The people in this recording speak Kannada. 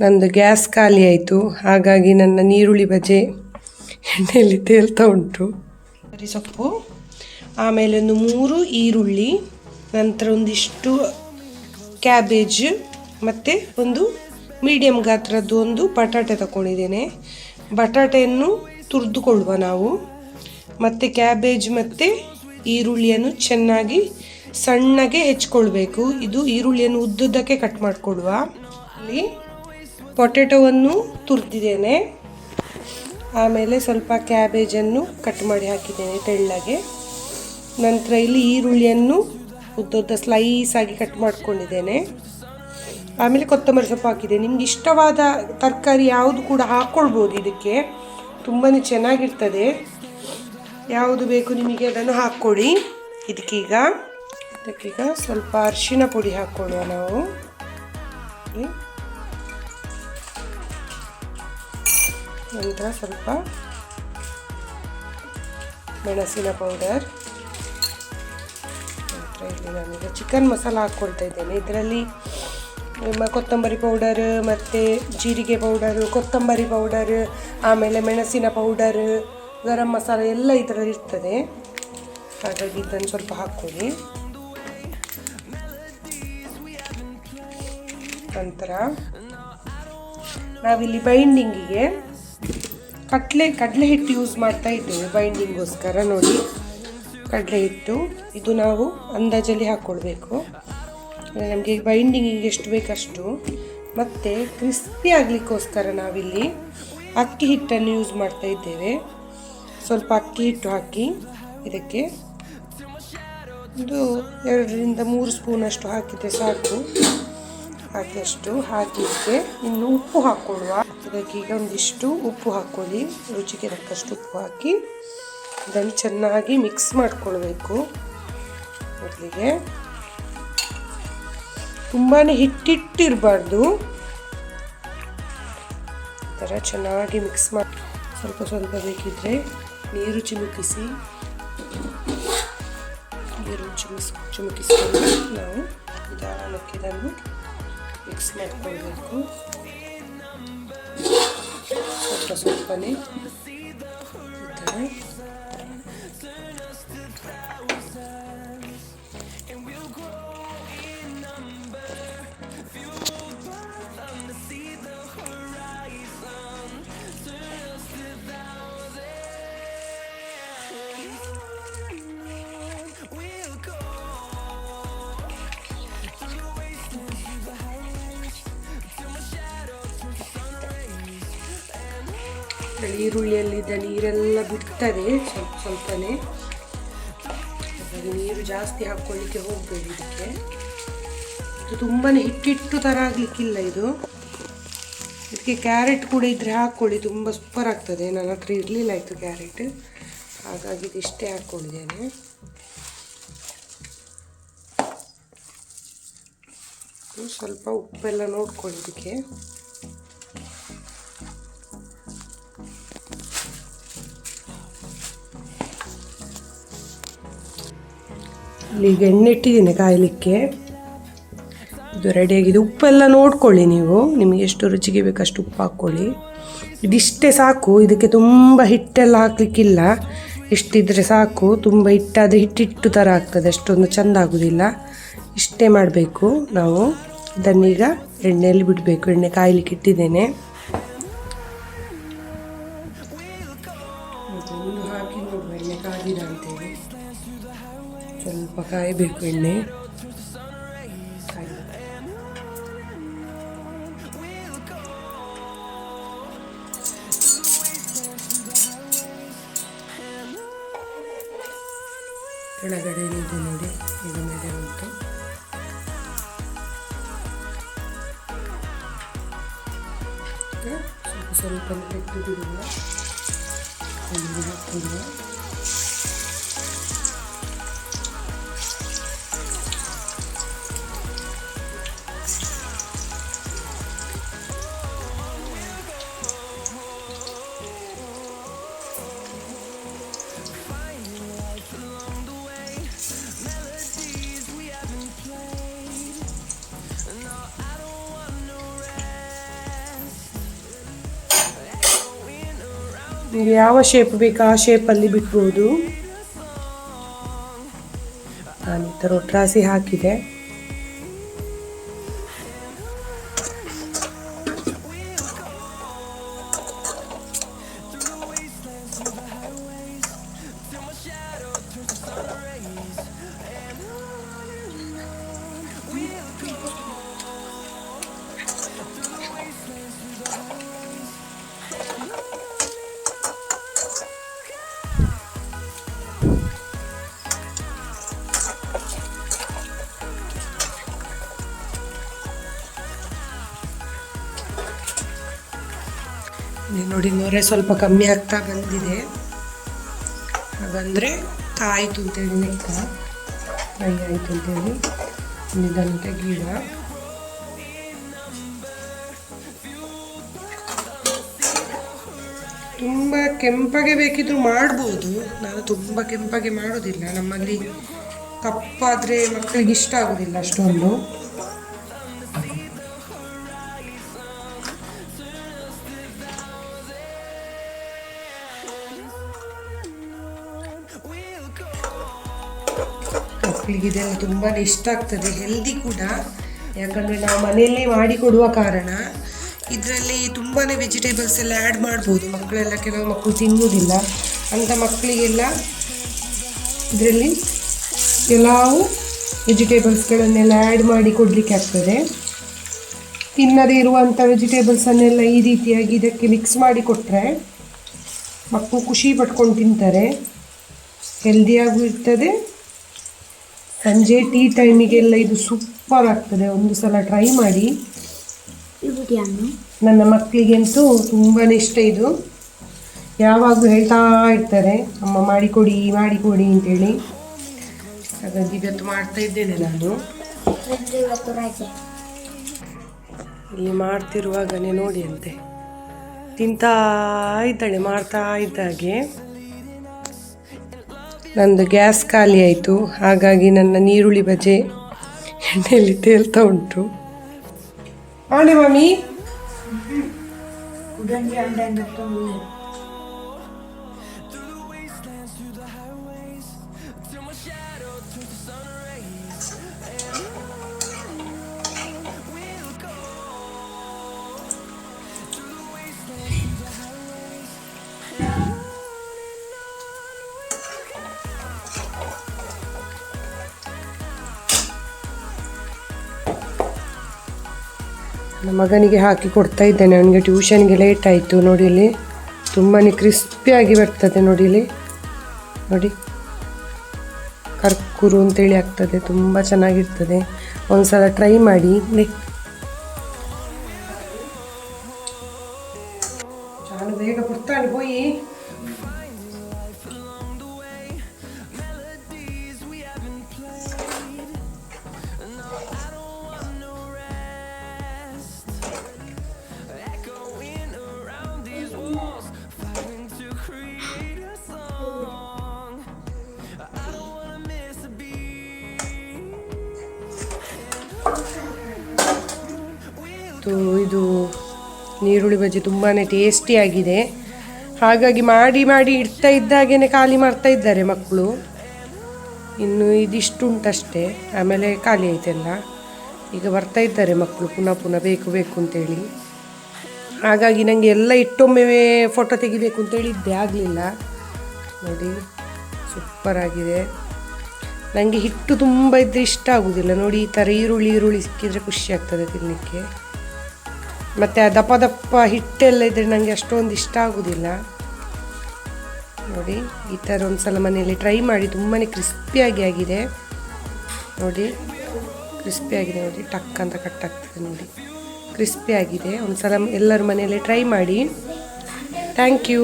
ನಂದು ಗ್ಯಾಸ್ ಖಾಲಿ ಆಯಿತು. ಹಾಗಾಗಿ ನನ್ನ ನೀರುಳ್ಳಿ ಬಜೆ ಎಣ್ಣೆಯಲ್ಲಿ ತೇಲ್ತಾ ಉಂಟು. ಸೊಪ್ಪು. ಆಮೇಲೆ ಒಂದು ಮೂರು ಈರುಳ್ಳಿ, ನಂತರ ಒಂದಿಷ್ಟು ಕ್ಯಾಬೇಜ್ ಮತ್ತು ಒಂದು ಮೀಡಿಯಮ್ ಗಾತ್ರದ್ದು ಒಂದು ಬಟಾಟೆ ತಗೊಂಡಿದ್ದೇನೆ ಬಟಾಟೆಯನ್ನು ತುರಿದುಕೊಳ್ಳುವ ನಾವು. ಮತ್ತು ಕ್ಯಾಬೇಜ್ ಮತ್ತು ಈರುಳ್ಳಿಯನ್ನು ಚೆನ್ನಾಗಿ ಸಣ್ಣಗೆ ಹೆಚ್ಕೊಳ್ಬೇಕು. ಇದು ಈರುಳ್ಳಿಯನ್ನು ಉದ್ದುದ್ದಕ್ಕೆ ಕಟ್ ಮಾಡಿಕೊಡುವ. ಇಲ್ಲಿ ಪೊಟೆಟೊವನ್ನು ತುರಿದಿದ್ದೇನೆ. ಆಮೇಲೆ ಸ್ವಲ್ಪ ಕ್ಯಾಬೇಜನ್ನು ಕಟ್ ಮಾಡಿ ಹಾಕಿದ್ದೇನೆ ತೆಳ್ಳಗೆ. ನಂತರ ಇಲ್ಲಿ ಈರುಳ್ಳಿಯನ್ನು ಉದ್ದುದ್ದ ಸ್ಲೈಸ್ ಆಗಿ ಕಟ್ ಮಾಡ್ಕೊಂಡಿದ್ದೇನೆ. ಆಮೇಲೆ ಕೊತ್ತಂಬರಿ ಸೊಪ್ಪು ಹಾಕಿದೆ ನಿಮ್ಗೆ ಇಷ್ಟವಾದ ತರಕಾರಿ ಯಾವುದು ಕೂಡ ಹಾಕ್ಕೊಳ್ಬೋದು ಇದಕ್ಕೆ. ತುಂಬಾ ಚೆನ್ನಾಗಿರ್ತದೆ. ಯಾವುದು ಬೇಕು ನಿಮಗೆ ಅದನ್ನು ಹಾಕ್ಕೊಳ್ಳಿ ಇದಕ್ಕೀಗ ಅದಕ್ಕೀಗ ಸ್ವಲ್ಪ ಅರಿಶಿನ ಪುಡಿ ಹಾಕ್ಕೊಳ್ಳುವ ನಾವು. ನಂತರ ಸ್ವಲ್ಪ ಮೆಣಸಿನ ಪೌಡರ್. ನಂತರ ಇಲ್ಲಿ ನಾನೀಗ ಚಿಕನ್ ಮಸಾಲ ಹಾಕ್ಕೊಳ್ತಾ ಇದ್ದೇನೆ. ಇದರಲ್ಲಿ ನಿಮ್ಮ ಕೊತ್ತಂಬರಿ ಪೌಡರ್ ಮತ್ತು ಜೀರಿಗೆ ಪೌಡರು, ಕೊತ್ತಂಬರಿ ಪೌಡರ್, ಆಮೇಲೆ ಮೆಣಸಿನ ಪೌಡರ್, ಗರಂ ಮಸಾಲ ಎಲ್ಲ ಇದರಲ್ಲಿ ಇರ್ತದೆ. ಹಾಗಾಗಿ ಇದನ್ನು ಸ್ವಲ್ಪ ಹಾಕ್ಕೊಳ್ಳಿ. ನಂತರ ನಾವಿಲ್ಲಿ ಬೈಂಡಿಂಗಿಗೆ ಕಡಲೆ ಕಡಲೆ ಹಿಟ್ಟು ಯೂಸ್ ಮಾಡ್ತಾ ಇದ್ದೇವೆ ಬೈಂಡಿಂಗೋಸ್ಕರ ನೋಡಿ. ಕಡಲೆ ಹಿಟ್ಟು, ಇದು ನಾವು ಅಂದಾಜಲ್ಲಿ ಹಾಕ್ಕೊಳ್ಬೇಕು ನಮಗೆ ಬೈಂಡಿಂಗಿಗೆ ಎಷ್ಟು ಬೇಕಷ್ಟು. ಮತ್ತು ಕ್ರಿಸ್ಪಿ ಆಗಲಿಕ್ಕೋಸ್ಕರ ನಾವಿಲ್ಲಿ ಅಕ್ಕಿ ಹಿಟ್ಟನ್ನು ಯೂಸ್ ಮಾಡ್ತಾ ಇದ್ದೇವೆ. ಸ್ವಲ್ಪ ಅಕ್ಕಿ ಹಿಟ್ಟು ಹಾಕಿ ಇದಕ್ಕೆ. ಒಂದು ಎರಡರಿಂದ ಮೂರು ಸ್ಪೂನಷ್ಟು ಹಾಕಿದರೆ ಸಾಕು. ಹಾಕಿದಷ್ಟು ಹಾಕಿದ್ದೆ ಇನ್ನು ಉಪ್ಪು ಹಾಕ್ಕೊಳ್ಳುವ. ಅದಕ್ಕೆ ಈಗ ಒಂದಿಷ್ಟು ಉಪ್ಪು ಹಾಕ್ಕೊಳ್ಳಿ. ರುಚಿಗೆ ತಕ್ಕಷ್ಟು ಉಪ್ಪು ಹಾಕಿ, ಇದನ್ನು ಚೆನ್ನಾಗಿ ಮಿಕ್ಸ್ ಮಾಡಿಕೊಳ್ಬೇಕು. ಮೊದಲಿಗೆ ತುಂಬಾ ಹಿಟ್ಟಿಟ್ಟಿರಬಾರ್ದು. ಥರ ಚೆನ್ನಾಗಿ ಮಿಕ್ಸ್ ಮಾಡಿ, ಸ್ವಲ್ಪ ಸ್ವಲ್ಪ ಬೇಕಿದ್ರೆ ನೀರು ಚಿಮುಕಿಸಿ, ನೀರು ಚಿಮಿಸ್, ಚಿಮುಕಿಸ್ಕೊಂಡು ನಾವು ಇದನ್ನು ಮಿಕ್ಸ್ ಮಾಡ್ಕೊಳ್ಬೇಕು ಸ್ವಲ್ಪ ಸ್ವಲ್ಪನೇ ಈ ಥರ ಈರುಳ್ಳಿಯಲ್ಲಿದ್ದ ನೀರೆಲ್ಲ ಬಿಡ್ತದೆ ಸ್ವಲ್ಪ ಸ್ವಲ್ಪನೇ. ಹಾಗಾಗಿ ನೀರು ಜಾಸ್ತಿ ಹಾಕ್ಕೊಳ್ಳಿಕ್ಕೆ ಹೋಗಬೇಡಿ ಇದಕ್ಕೆ. ಇದು ತುಂಬಾ ಹಿಟ್ಟಿಟ್ಟು ಥರ ಆಗಲಿಕ್ಕಿಲ್ಲ ಇದು. ಇದಕ್ಕೆ ಕ್ಯಾರೆಟ್ ಕೂಡ ಇದ್ದರೆ ಹಾಕ್ಕೊಳ್ಳಿ, ತುಂಬ ಸೂಪರ್ ಆಗ್ತದೆ. ನನ್ನ ಹತ್ರ ಇರಲಿಲ್ಲ ಇತ್ತು ಕ್ಯಾರೆಟ್. ಹಾಗಾಗಿ ಇದಿಷ್ಟೇ ಹಾಕ್ಕೊಂಡಿದ್ದೇನೆ. ಸ್ವಲ್ಪ ಉಪ್ಪೆಲ್ಲ ನೋಡ್ಕೊಳ್ಳಿ ಇದಕ್ಕೆ ಈಗ ಎಣ್ಣೆ ಇಟ್ಟಿದ್ದೀನಿ ಕಾಯಲಿಕ್ಕೆ. ಇದು ರೆಡಿಯಾಗಿದೆ ಉಪ್ಪೆಲ್ಲ ನೋಡ್ಕೊಳ್ಳಿ ನೀವು. ನಿಮಗೆ ಎಷ್ಟು ರುಚಿಗೆ ಬೇಕಷ್ಟು ಉಪ್ಪು ಹಾಕ್ಕೊಳ್ಳಿ. ಇದಿಷ್ಟೇ ಸಾಕು. ಇದಕ್ಕೆ ತುಂಬ ಹಿಟ್ಟೆಲ್ಲ ಹಾಕ್ಲಿಕ್ಕಿಲ್ಲ. ಇಷ್ಟಿದ್ರೆ ಸಾಕು. ತುಂಬ ಹಿಟ್ಟಾದರೆ ಹಿಟ್ಟಿಟ್ಟು ಥರ ಆಗ್ತದೆ. ಅಷ್ಟೊಂದು ಚೆಂದ ಆಗೋದಿಲ್ಲ. ಇಷ್ಟೇ ಮಾಡಬೇಕು ನಾವು. ಇದನ್ನೀಗ ಎಣ್ಣೆಯಲ್ಲಿ ಬಿಡಬೇಕು. ಎಣ್ಣೆ ಕಾಯಲಿಕ್ಕೆ ಇಟ್ಟಿದ್ದೇನೆ. ಸ್ವಲ್ಪ ಕಾಯಬೇಕು ಎಣ್ಣೆ. ಕೆಳಗಡೆ ಇದೆ ನೋಡಿ ಇದು ಮೇಲೆ ಉಂಟು. ಸ್ವಲ್ಪ ಸ್ವಲ್ಪ ತೆಗೆದು ಬಿಡುವ. ನಿಮ್ಗೆ ಯಾವ ಶೇಪ್ ಬೇಕು ಆ ಶೇಪಲ್ಲಿ ಬಿಡ್ಬೋದು. ನಾನು ಈ ಥರ ಒಟ್ರಾಸಿ ಹಾಕಿದೆ. ನೋಡಿ ನೊರೆ ಸ್ವಲ್ಪ ಕಮ್ಮಿ ಆಗ್ತಾ ಬಂದಿದೆ. ಹಾಗಂದರೆ ಆಯಿತು ಅಂತೇಳಿ ಲೆಕ್ಕ. ಫ್ರೈ ಆಯಿತು ಅಂತೇಳಿ ನಿಧಾನಕ್ಕೆ ಗಿಡ. ತುಂಬ ಕೆಂಪಗೆ ಬೇಕಿದ್ರು ಮಾಡ್ಬೋದು. ನಾನು ತುಂಬ ಕೆಂಪಗೆ ಮಾಡೋದಿಲ್ಲ. ನಮ್ಮಲ್ಲಿ ಕಪ್ಪಾದರೆ ಮಕ್ಕಳಿಗೆ ಇಷ್ಟ ಆಗೋದಿಲ್ಲ ಅಷ್ಟೊಂದು. ಮಕ್ಕಳಿಗೆ ಇದೆಲ್ಲ ತುಂಬಾ ಇಷ್ಟ ಆಗ್ತದೆ ಹೆಲ್ದಿ ಕೂಡ. ಯಾಕಂದರೆ ನಾವು ಮನೆಯಲ್ಲೇ ಮಾಡಿಕೊಡುವ ಕಾರಣ. ಇದರಲ್ಲಿ ತುಂಬಾ ವೆಜಿಟೇಬಲ್ಸ್ ಎಲ್ಲ ಆ್ಯಡ್ ಮಾಡ್ಬೋದು. ಮಕ್ಕಳೆಲ್ಲ ಕೆಲವು ಮಕ್ಕಳು ತಿನ್ನುವುದಿಲ್ಲ. ಅಂಥ ಮಕ್ಕಳಿಗೆಲ್ಲ ಇದರಲ್ಲಿ ಕೆಲವು ವೆಜಿಟೇಬಲ್ಸ್ಗಳನ್ನೆಲ್ಲ ಆ್ಯಡ್ ಮಾಡಿ ಕೊಡಲಿಕ್ಕೆ ಆಗ್ತದೆ. ತಿನ್ನದೇ ಇರುವಂಥ ವೆಜಿಟೇಬಲ್ಸನ್ನೆಲ್ಲ ಈ ರೀತಿಯಾಗಿ ಇದಕ್ಕೆ ಮಿಕ್ಸ್ ಮಾಡಿ ಕೊಟ್ಟರೆ ಮಕ್ಕಳು ಖುಷಿ ಪಟ್ಕೊಂಡು ತಿಂತಾರೆ. ಹೆಲ್ದಿಯಾಗೂ ಇರ್ತದೆ. ಸಂಜೆ ಟೀ ಟೈಮಿಗೆಲ್ಲ ಇದು ಸೂಪರ್ ಆಗ್ತದೆ. ಒಂದು ಸಲ ಟ್ರೈ ಮಾಡಿ. ನನ್ನ ಮಕ್ಕಳಿಗಂತೂ ತುಂಬಾ ಇಷ್ಟ ಇದು. ಯಾವಾಗಲೂ ಹೇಳ್ತಾ ಇರ್ತಾರೆ ಅಮ್ಮ ಮಾಡಿಕೊಡಿ ಮಾಡಿಕೊಡಿ ಅಂತೇಳಿ. ಹಾಗಾಗಿ ಇವತ್ತು ಮಾಡ್ತಾ ಇದ್ದೇನೆ ನಾನು. ಇಲ್ಲಿ ಮಾಡ್ತಿರುವಾಗಲೇ ನೋಡಿ ಅಂತೆ. ತಿಂತಾ ಇದ್ದಾಳೆ ಮಾಡ್ತಾ ಇದ್ದಾಗೆ. ನಂದು ಗ್ಯಾಸ್ ಖಾಲಿ ಆಯಿತು. ಹಾಗಾಗಿ ನನ್ನ ನೀರುಳ್ಳಿ ಬಜೆ ಎಣ್ಣೆಯಲ್ಲಿ ತೇಲ್ತಾ ಉಂಟು. ಆಣೆ ಮಮ್ಮಿ ನನ್ನ ಮಗನಿಗೆ ಹಾಕಿ ಕೊಡ್ತಾ ಇದ್ದೇನೆ. ಅವನಿಗೆ ಟ್ಯೂಷನ್ಗೆ ಲೇಟ್ ಆಯಿತು. ನೋಡಿ ಇಲ್ಲಿ ತುಂಬಾ ಕ್ರಿಸ್ಪಿಯಾಗಿ ಬರ್ತದೆ ನೋಡಿ ಇಲ್ಲಿ. ನೋಡಿ. ಕರ್ಕುರು ಅಂತೇಳಿ ಆಗ್ತದೆ. ತುಂಬ ಚೆನ್ನಾಗಿರ್ತದೆ. ಒಂದು ಸಲ ಟ್ರೈ ಮಾಡಿ. ಮತ್ತು ಇದು ನೀರುಳ್ಳಿ ಬಜ್ಜಿ ತುಂಬಾ ಟೇಸ್ಟಿಯಾಗಿದೆ ಹಾಗಾಗಿ ಮಾಡಿ ಮಾಡಿ ಇಡ್ತಾ ಇದ್ದಾಗೇನೆ ಖಾಲಿ ಮಾಡ್ತಾ ಇದ್ದಾರೆ ಮಕ್ಕಳು. ಇನ್ನು ಇದಿಷ್ಟು ಉಂಟಷ್ಟೇ ಆಮೇಲೆ ಖಾಲಿ ಆಯ್ತೆಲ್ಲ. ಈಗ ಬರ್ತಾ ಇದ್ದಾರೆ ಮಕ್ಕಳು. ಪುನಃ ಪುನಃ ಬೇಕು ಬೇಕು ಅಂತೇಳಿ. ಹಾಗಾಗಿ ನನಗೆ ಎಲ್ಲ ಇಟ್ಟೊಮ್ಮೆ ಫೋಟೋ ತೆಗಿಬೇಕು ಅಂತೇಳಿ ಇದ್ದೆ ಆಗಲಿಲ್ಲ. ನೋಡಿ ಸೂಪರ್ ಆಗಿದೆ. ನನಗೆ ಹಿಟ್ಟು ತುಂಬ ಇದ್ದರೆ ಇಷ್ಟ ಆಗೋದಿಲ್ಲ. ನೋಡಿ, ಈ ಥರ ಈರುಳ್ಳಿ ಈರುಳ್ಳಿ ಸಿಕ್ಕಿದರೆ ಖುಷಿ ಆಗ್ತದೆ ತಿನ್ನಲಿಕ್ಕೆ ಮತ್ತು ಆ ದಪ್ಪ ದಪ್ಪ ಹಿಟ್ಟೆಲ್ಲ ಇದ್ದರೆ ನನಗೆ ಅಷ್ಟೊಂದು ಇಷ್ಟ ಆಗೋದಿಲ್ಲ. ನೋಡಿ, ಈ ಥರ ಒಂದು ಸಲ ಮನೆಯಲ್ಲಿ ಟ್ರೈ ಮಾಡಿ ತುಂಬಾ ಕ್ರಿಸ್ಪಿಯಾಗಿ ಆಗಿದೆ. ನೋಡಿ ಕ್ರಿಸ್ಪಿಯಾಗಿದೆ ನೋಡಿ, ಟಕ್ ಅಂತ ಕಟ್ ಆಗ್ತದೆ ನೋಡಿ. ಕ್ರಿಸ್ಪಿಯಾಗಿದೆ ಒಂದು ಸಲ ಎಲ್ಲರ ಮನೆಯಲ್ಲಿ ಟ್ರೈ ಮಾಡಿ. Thank you